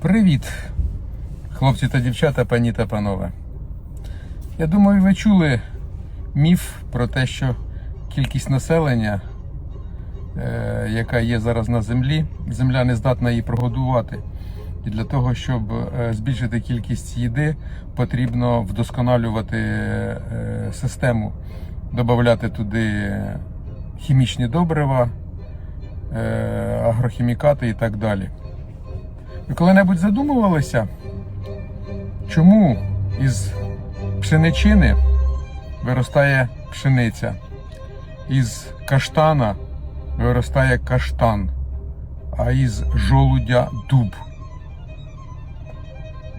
Привіт, хлопці та дівчата, пані та панове. Я думаю, ви чули міф про те, що кількість населення, е, яка є зараз на землі, земля не здатна її прогодувати. І для того, щоб е, збільшити кількість їди, потрібно вдосконалювати е, систему, додати туди хімічні добрива, агрохімікати і так далі. Ви коли-небудь задумувалися, чому із пшеничини виростає пшениця, із каштана виростає каштан, а із жолудя дуб.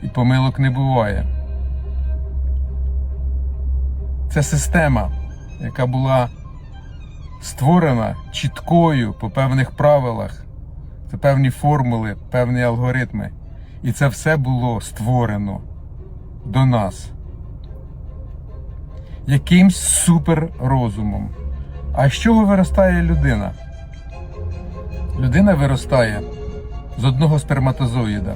І помилок не буває. Це система, яка була створена чіткою по певних правилах. Це певні формули, певні алгоритми. І це все було створено до нас. Якимсь суперрозумом. А з чого виростає людина? Людина виростає з одного сперматозоїда.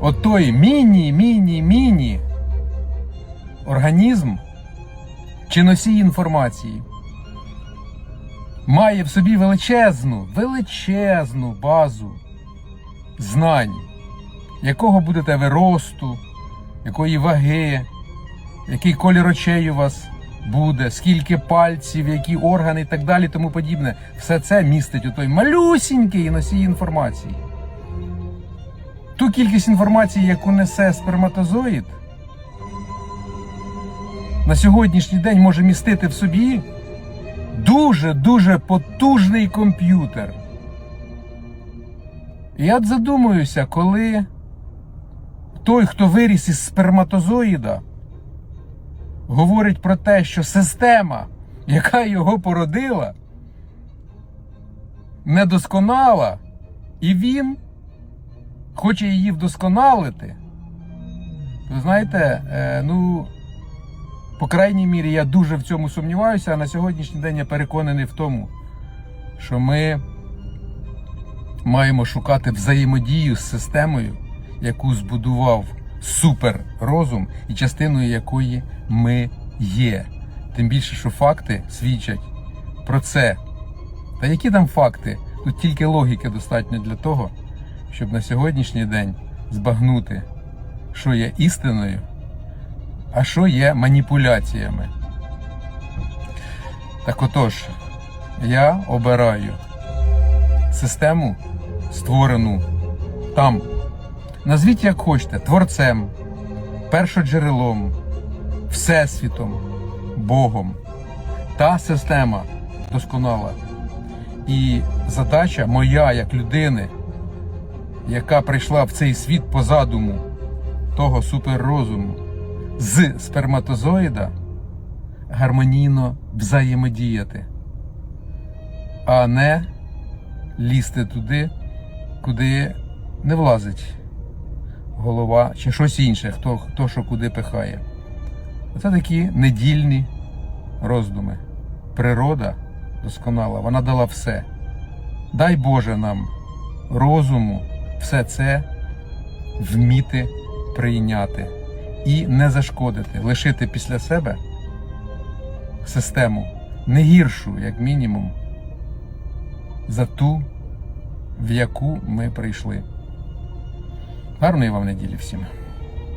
Отой міні-міні-міні організм чи носій інформації має в собі величезну, величезну базу знань, якого будете ви росту, якої ваги, який колір очей у вас буде, скільки пальців, які органи і так далі, тому подібне. Все це містить у той малюсінький носій інформації. Ту кількість інформації, яку несе сперматозоїд, на сьогоднішній день може містити в собі дуже-дуже потужний комп'ютер. Я задумуюся, коли той, хто виріс із сперматозоїда, говорить про те, що система, яка його породила, недосконала, і він хоче її вдосконалити. Ви знаєте, е, ну. По крайній мірі, я дуже в цьому сумніваюся, а на сьогоднішній день я переконаний в тому, що ми маємо шукати взаємодію з системою, яку збудував суперрозум і частиною якої ми є. Тим більше, що факти свідчать про це. Та які там факти? Тут тільки логіки достатньо для того, щоб на сьогоднішній день збагнути, що є істиною а що є маніпуляціями. Так отож, я обираю систему, створену там. Назвіть як хочете, творцем, першоджерелом, Всесвітом, Богом. Та система досконала. І задача моя як людини, яка прийшла в цей світ по задуму того суперрозуму з сперматозоїда гармонійно взаємодіяти, а не лізти туди, куди не влазить голова чи щось інше, хто, хто що куди пихає. Це такі недільні роздуми. Природа досконала, вона дала все. Дай Боже нам розуму все це вміти прийняти і не зашкодити, лишити після себе систему не гіршу, як мінімум, за ту, в яку ми прийшли. Гарної вам неділі всім!